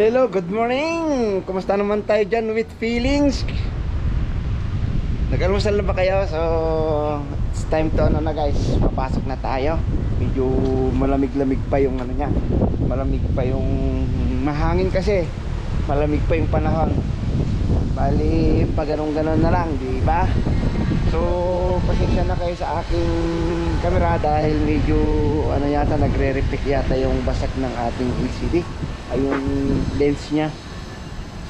Hello, good morning! Kumusta naman tayo dyan with feelings? Nag-almusal na ba kayo? So, it's time to ano na guys, papasok na tayo. Medyo malamig-lamig pa yung ano niya. Malamig pa yung mahangin kasi. Malamig pa yung panahon. Bali, pag ganun-ganon na lang, di ba? So, pasensya na kayo sa aking camera dahil medyo ano yata nagre-reflect yata yung basak ng ating LCD ay yung lens niya.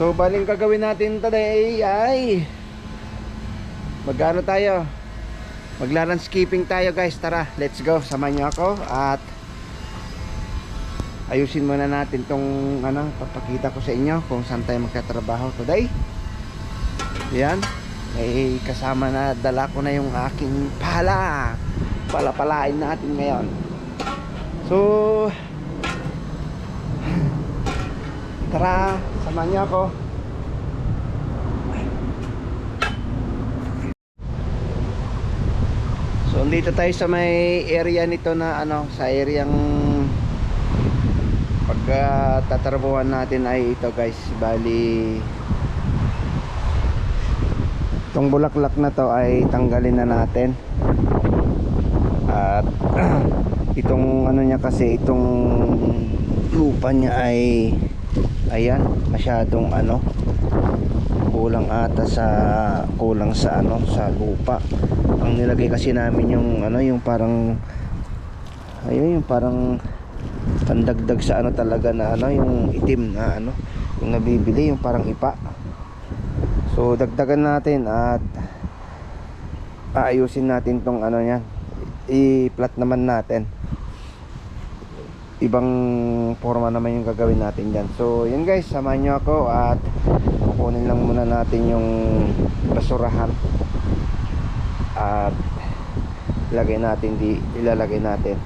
So, baling gagawin natin today ay magano tayo? Magla-landscaping tayo guys. Tara, let's go. Samahan niyo ako at ayusin muna natin tong ano, papakita ko sa inyo kung saan tayo magtatrabaho today. Yan. May kasama na dala ko na yung aking pala. Palapalain natin ngayon. So, tara, samahan niyo ako. So, dito tayo sa may area nito na ano, sa areang pagka tatrabuhan natin ay ito guys, bali itong bulaklak na to ay tanggalin na natin. At itong ano niya kasi itong lupa niya ay ayan masyadong ano kulang ata sa kulang sa ano sa lupa. Ang nilagay kasi namin yung ano yung parang ayun yung parang pandagdag sa ano talaga na ano yung itim na ano yung nabibili yung parang ipa so dagdagan natin at aayusin natin tong ano yan i-flat naman natin. Ibang forma naman yung gagawin natin dyan. So yun guys samahan nyo ako at kukunin lang muna natin yung basurahan. At ilagay natin di ilalagay natin.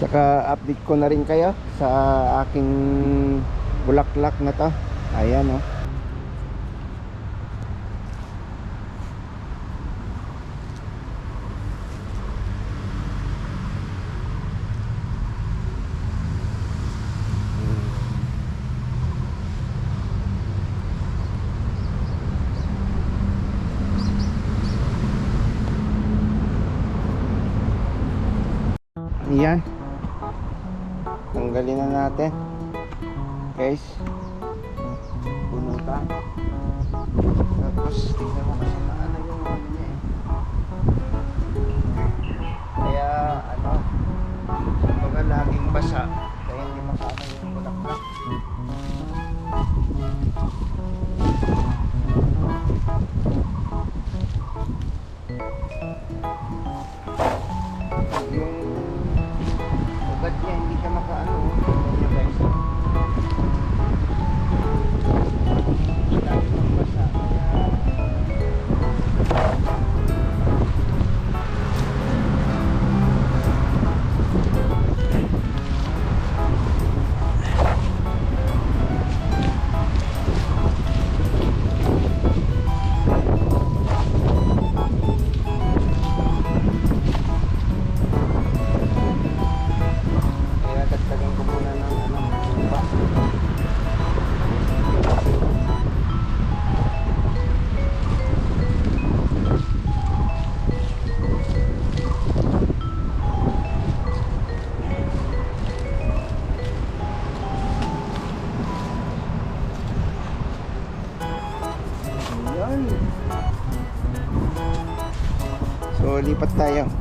Tsaka update ko na rin kayo sa aking bulaklak na to. Ayan oh. Tayo.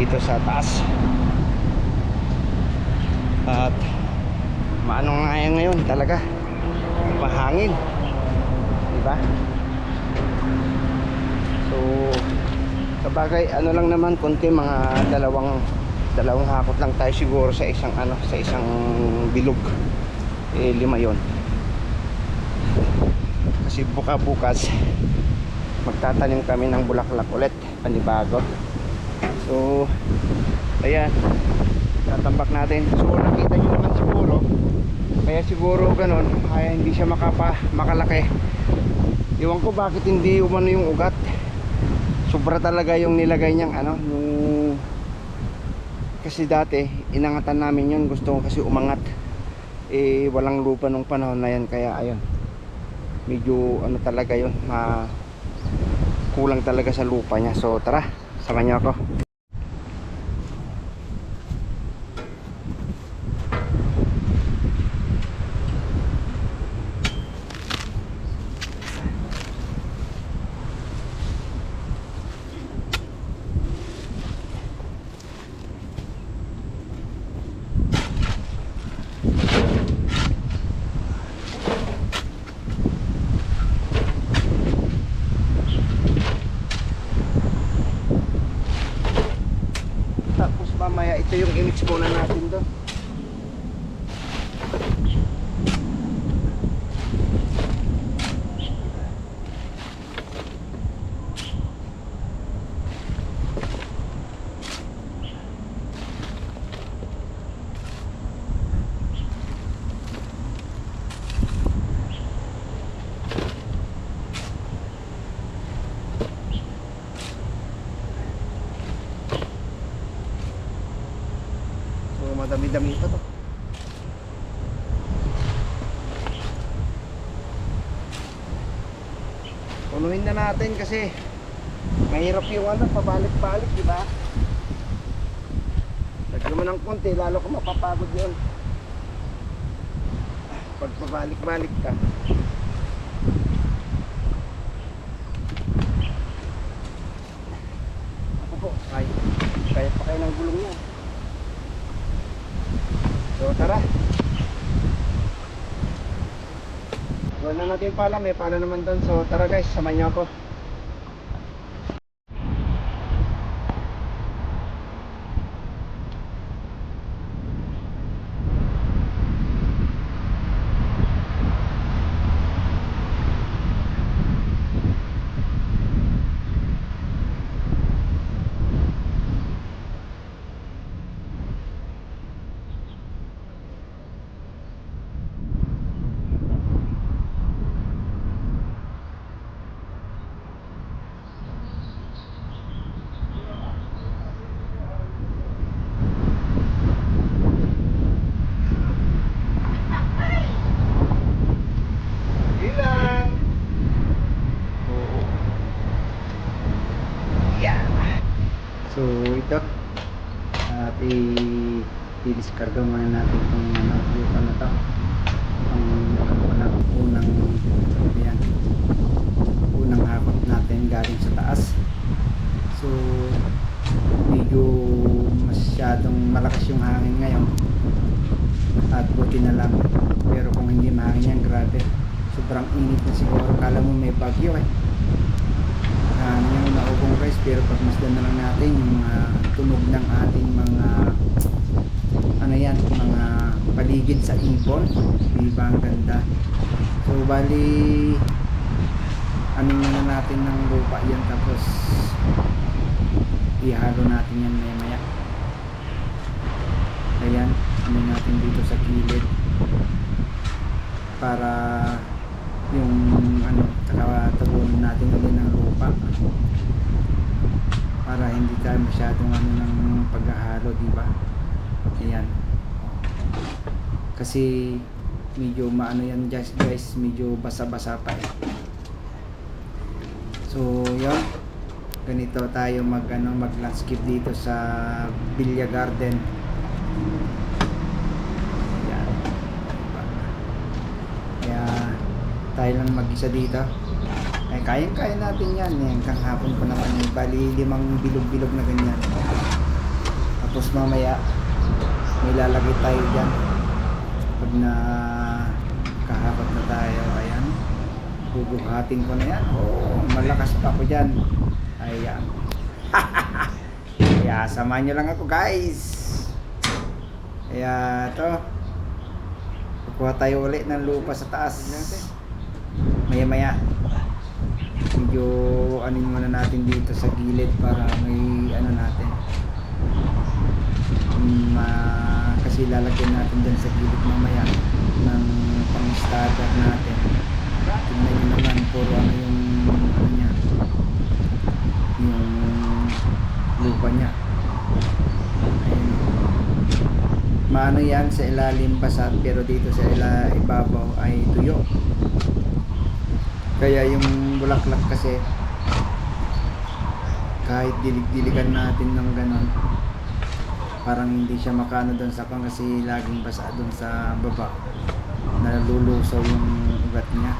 Dito sa taas. At maano nga yan ngayon talaga. Mahangin. Diba? So Kabagay, ano lang naman, konti mga dalawang dalawang hakot lang tayo siguro sa isang ano, sa isang bilog. Eh lima 'yon. Kasi buka bukas magtatanim kami ng bulaklak ulit, panibago. So ayan. Tatambak natin. So nakita niyo naman siguro. Kaya siguro ganun, kaya hindi siya makapa, makalaki. Iwan ko bakit hindi umano yung ugat. Sobra talaga yung nilagay niyang ano yung kasi dati inangatan namin yun. Gusto ko kasi umangat. Eh walang lupa nung panahon na yan. Kaya ayun. Medyo ano talaga yun ma kulang talaga sa lupa niya. So tara sama niyo ako tapos mamaya ito yung imix muna natin doon So madami-dami pa to. Punuin na natin kasi mahirap yung ano, pabalik-balik, di ba? Lagyan mo ng konti, lalo ka mapapagod yun. Pag pabalik-balik ka. Ako po, kaya, kaya pa kayo ng gulong niya. So tara. Wala na natin pala, may pala naman doon. So tara guys, samahan niyo ako. Ilan? Oo. Yeah. So ito at i i-discarga muna natin itong ano, lupa na to. Ang na unang yan unang hakot natin galing sa taas. So medyo masyadong malakas yung hangin ngayon. At buti na lang. Pero kung hindi mahangin yan grabe. Sobrang init na siguro. Kala mo may bagyo eh sa ibon. Diba ang ganda? So bali ano na natin ng lupa yan tapos ihalo natin yan maya maya ayan ano natin dito sa gilid para yung ano tabunan natin ulit ng lupa. Para hindi tayo masyadong ano ng paghahalo di ba? Ayan kasi medyo maano yan guys, guys medyo basa-basa pa eh. So, yun. Ganito tayo mag ano, mag landscape dito sa Villa Garden. Yan. Kaya tayo lang mag-isa dito. Ay, kayang-kaya natin yan. Eh. Hanggang hapon pa naman. Eh. Bali, limang bilog-bilog na ganyan. Tapos mamaya, may lalagay tayo dyan. Pag na kahapot na tayo, ayan. Bubuhatin ko na yan. Oo, malakas pa ako dyan. Ayan. Kaya samahan nyo lang ako guys. Kaya to. Kukuha tayo ulit ng lupa sa taas. Maya maya. Medyo anin muna natin dito sa gilid para may ano natin. Ma- kasi lalagyan natin dyan sa gilid mamaya ng pang starter natin. Tingnan nyo naman puro ano yung ano niya. Yung lupa niya. Ayun. Maano yan sa ilalim basat pero dito sa ila ibabaw ay tuyo. Kaya yung bulaklak kasi kahit dilig-diligan natin ng ganon parang hindi siya makano doon sa pang kasi laging basa doon sa baba. Nalulusaw yung ugat niya.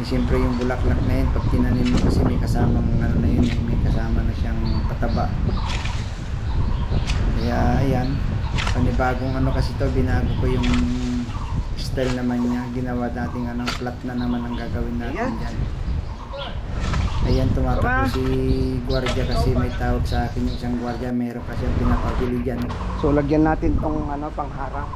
Eh siyempre yung bulaklak na yun pag tinanim mo kasi may kasamang ano na yun eh, may kasama na siyang pataba. Kaya ayan. Panibagong ano kasi to binago ko yung style naman niya. Ginawa natin anong flat na naman ang gagawin natin Ayan. dyan ayan tumatakbo si gwardiya kasi may tawag sa akin yung isang gwardiya meron kasi ang pinapabili dyan So lagyan natin tong ano pangharang.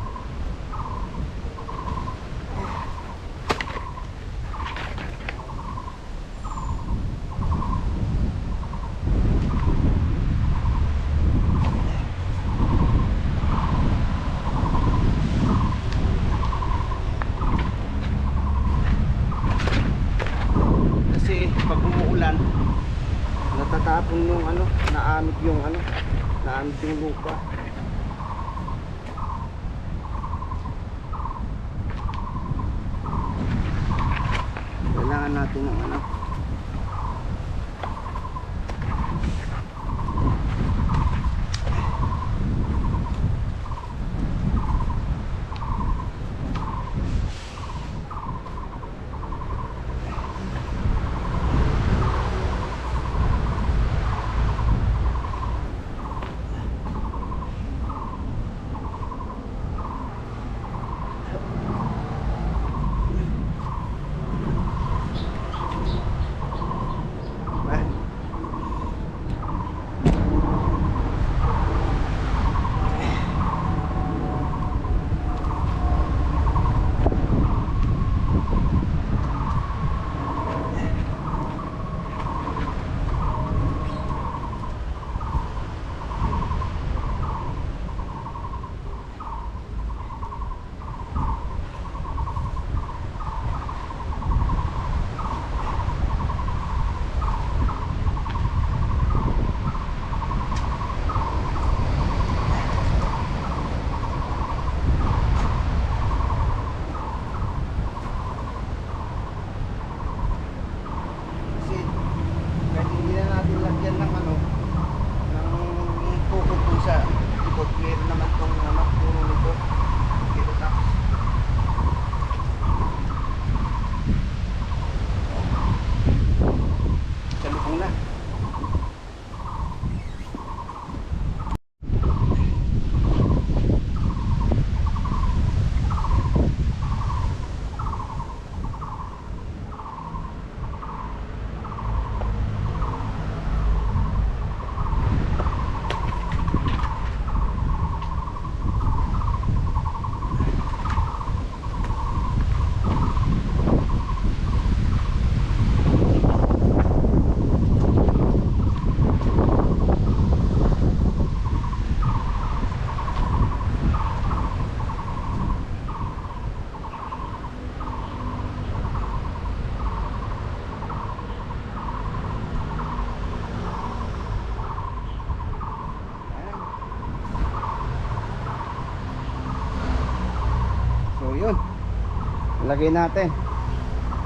Lagay natin.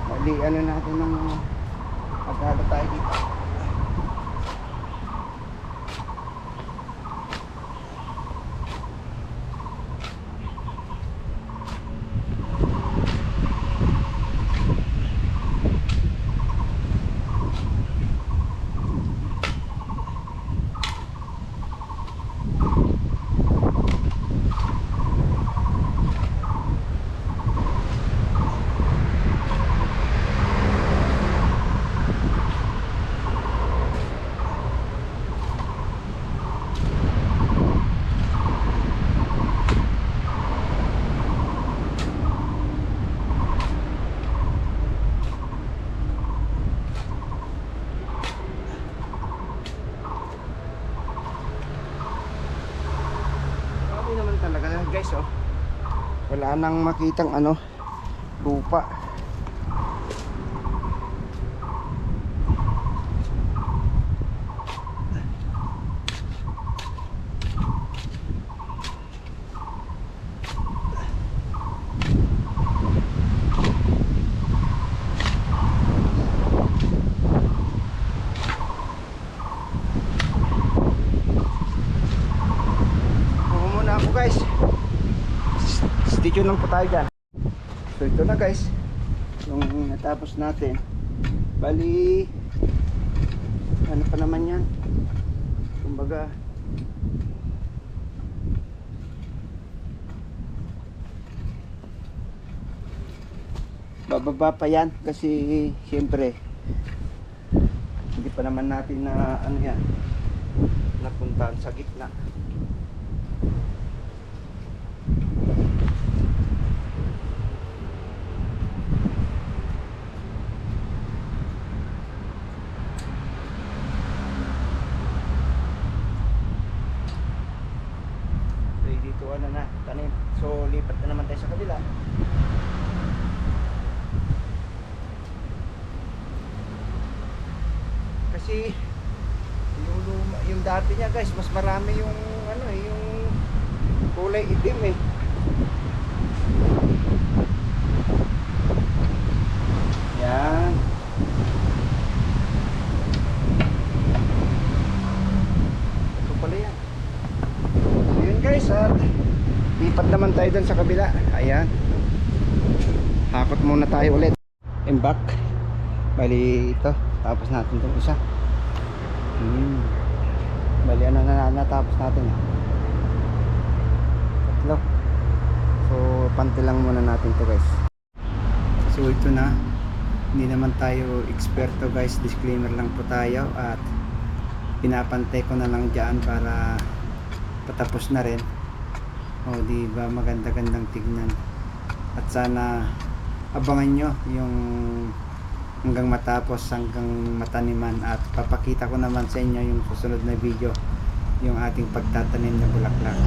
Mali ano natin ng pagkala tayo dito. Wala nang makitang ano lupa Kuha muna ako guys S- Tuned lang po tayo dyan. So ito na guys. Yung natapos natin. Bali Ano pa naman yan? Kumbaga Bababa pa yan kasi siyempre hindi pa naman natin na ano yan napuntahan sa gitna So dito ano na, tanim. So lipat na naman tayo sa kabila. Kasi yung luma, yung dati niya guys, mas marami yung ano eh, yung kulay itim eh. Yan. Ito pala yan. Guys, at lipat naman tayo dun sa kabila. Ayan. Hakot muna tayo ulit. And back. Bali ito. Tapos natin itong isa. Hmm. Bali ano na natapos natin ah. Tatlo. So panty lang muna natin to guys. So ito na. Hindi naman tayo eksperto guys. Disclaimer lang po tayo at pinapantay ko na lang dyan para patapos na rin o di ba maganda-gandang tignan at sana abangan nyo yung hanggang matapos hanggang mataniman. At papakita ko naman sa inyo yung susunod na video yung ating pagtatanim ng bulaklak.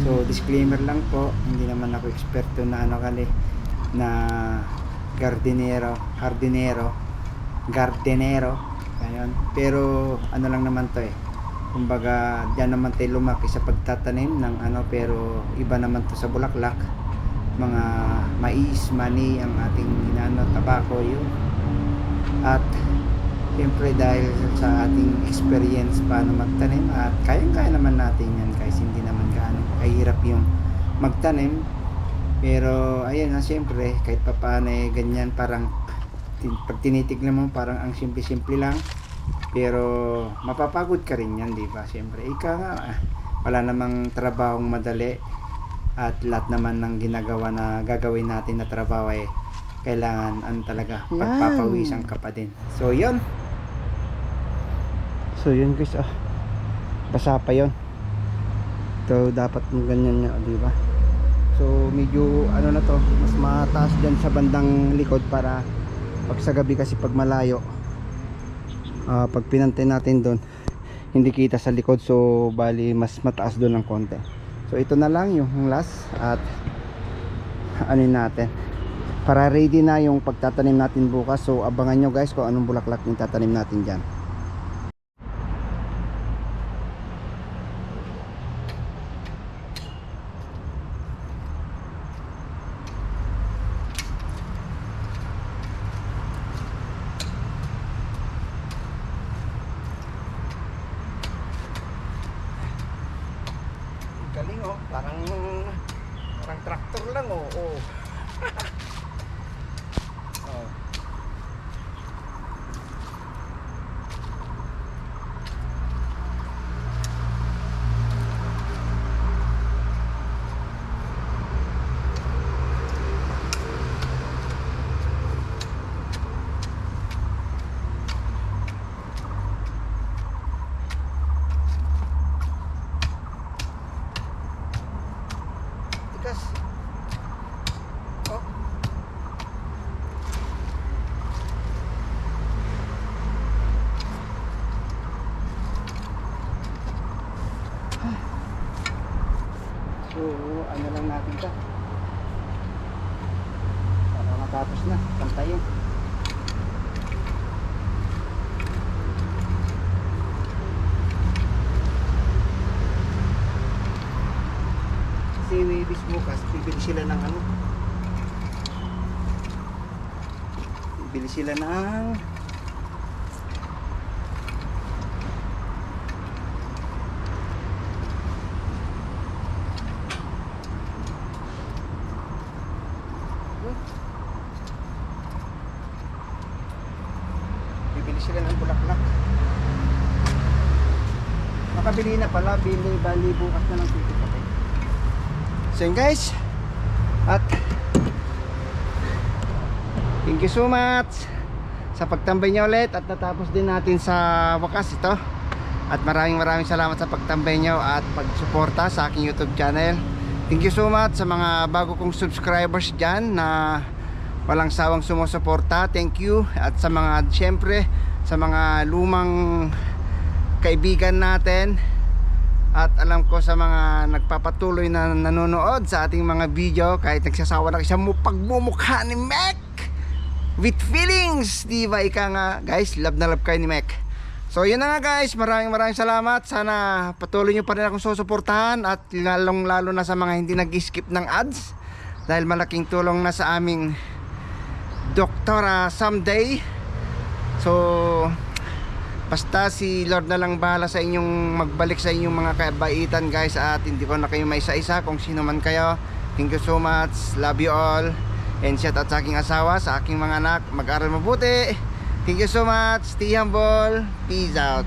So disclaimer lang po hindi naman ako eksperto na ano kali na gardenero hardinero gardenero ayun. Pero ano lang naman to eh. Kumbaga diyan naman tayo lumaki sa pagtatanim ng ano pero iba naman to sa bulaklak. Mga mais, mani ang ating inano, tabako yun at siyempre dahil sa ating experience paano magtanim at kayang kaya naman natin yan guys. Hindi naman gaano kahirap yung magtanim. Pero ayun na siyempre kahit pa paano eh, ganyan parang pag tinitignan mo parang ang simple-simple lang. Pero mapapagod ka rin yan di ba? Siyempre ika nga ah, wala namang trabahong madali. At lahat naman ng ginagawa na gagawin natin na trabaho ay kailangan ano talaga Yan. pagpapawisan ka pa din. So yun. So yun guys ah. Basa pa yun. So dapat ganyan nga di ba? So medyo ano na to mas mataas dyan sa bandang likod para pag sa gabi kasi pag malayo ah, pag pinantay natin doon hindi kita sa likod. So bali mas mataas doon ng konti. So ito na lang yung last at ano natin para ready na yung pagtatanim natin bukas. So abangan nyo guys kung anong bulaklak yung tatanim natin dyan. Galing oh. Parang parang tractor lang oh, oh. Tikas. Oh. bibili sila ng ano. Bibili sila ng Bibili sila ng bulaklak. Makabili na pala, bili bali bukas na ng ticket okay. So yun guys. At thank you so much sa pagtambay niyo ulit at natapos din natin sa wakas ito. At maraming maraming salamat sa pagtambay niyo at pagsuporta sa aking YouTube channel. Thank you so much sa mga bago kong subscribers dyan na walang sawang sumusuporta. Thank you. At sa mga, syempre, sa mga lumang kaibigan natin at alam ko sa mga nagpapatuloy na nanonood sa ating mga video kahit nagsasawa na siya mo pagmumukha ni Mac with feelings. Di ba ika nga guys love na love kayo ni Mac. So yun na nga guys. Maraming maraming salamat. Sana patuloy nyo pa rin akong susuportahan at lalong lalo na sa mga hindi nag-skip ng ads dahil malaking tulong na sa aming doktora someday. So Basta si Lord na lang bahala sa inyong magbalik sa inyong mga kabaitan guys at hindi ko na kayo may isa-isa kung sino man kayo. Thank you so much. Love you all. And shout out sa aking asawa, sa aking mga anak. Mag-aral mabuti. Thank you so much. Stay humble. Peace out.